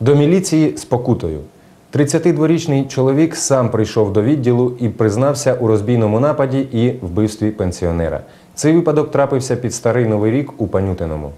До міліції з покутою. 32-річний чоловік сам прийшов до відділу і признався у розбійному нападі і вбивстві пенсіонера. Цей випадок трапився під старий новий рік у Панютиному.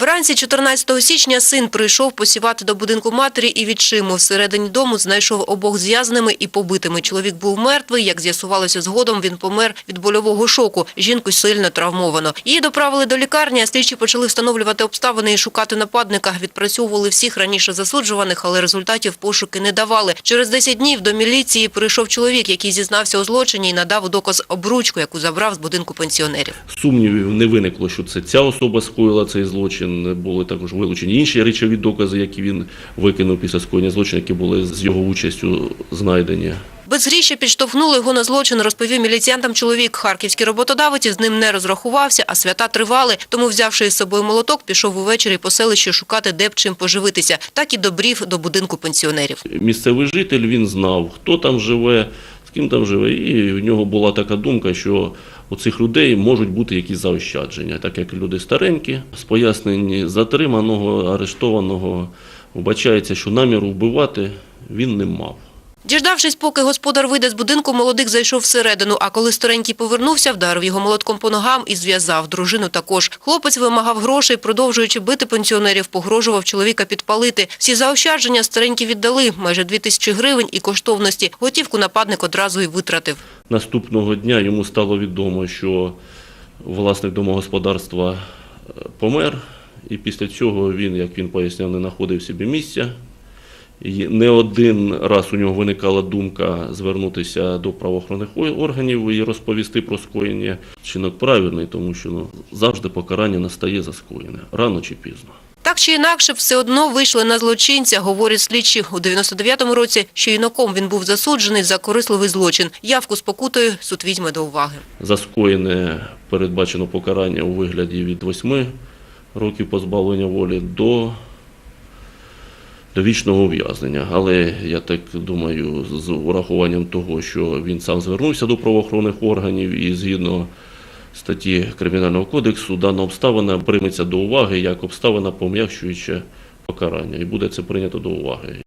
Вранці 14 січня син прийшов посівати до будинку матері і відчиму. Всередині дому знайшов обох зв'язаними і побитими. Чоловік був мертвий. Як з'ясувалося згодом, він помер від больового шоку. Жінку сильно травмовано. Її доправили до лікарні, а слідчі почали встановлювати обставини і шукати нападника. Відпрацьовували всіх раніше засуджуваних, але результатів пошуки не давали. Через 10 днів до міліції прийшов чоловік, який зізнався у злочині і надав доказ обручку, яку забрав з будинку пенсіонерів. Сумнівів не виникло, що це ця особа скоїла цей злочин. Були також вилучені інші речові докази, які він викинув після скоєння злочину, які були з його участю знайдені. Безгріще підштовхнули його на злочин, розповів міліціянтам чоловік. Харківський роботодавець з ним не розрахувався, а свята тривали. Тому, взявши із собою молоток, пішов увечері по селищу шукати, де б чим поживитися. Так і добрів до будинку пенсіонерів. Місцевий житель він знав, хто там живе, з ким там живе, і в нього була така думка, що у цих людей можуть бути якісь заощадження, так як люди старенькі. З пояснень затриманого, арештованого вбачається, що наміру вбивати він не мав. Діждавшись, поки господар вийде з будинку, молодик зайшов всередину, а коли старенький повернувся, вдарив його молотком по ногам і зв'язав. Дружину також. Хлопець вимагав грошей, продовжуючи бити пенсіонерів, погрожував чоловіка підпалити. Всі заощадження старенькі віддали, майже дві тисячі гривень і коштовності. Готівку нападник одразу й витратив. Наступного дня йому стало відомо, що власник домогосподарства е, помер, і після цього він, як він поясняв, не знаходив собі місця. І не один раз у нього виникала думка звернутися до правоохоронних органів і розповісти про скоєння. Чинок правильний, тому що ну, завжди покарання настає за скоєне, рано чи пізно. Так чи інакше, все одно вийшли на злочинця, говорять слідчі. У 99-му році, що юнаком він був засуджений за корисливий злочин. Явку з покутою суд візьме до уваги. За скоєне передбачено покарання у вигляді від 8 років позбавлення волі до довічного ув'язнення. Але я так думаю, з урахуванням того, що він сам звернувся до правоохоронних органів і згідно статті Кримінального кодексу, дана обставина прийметься до уваги як обставина пом'якшуюча покарання, і буде це прийнято до уваги.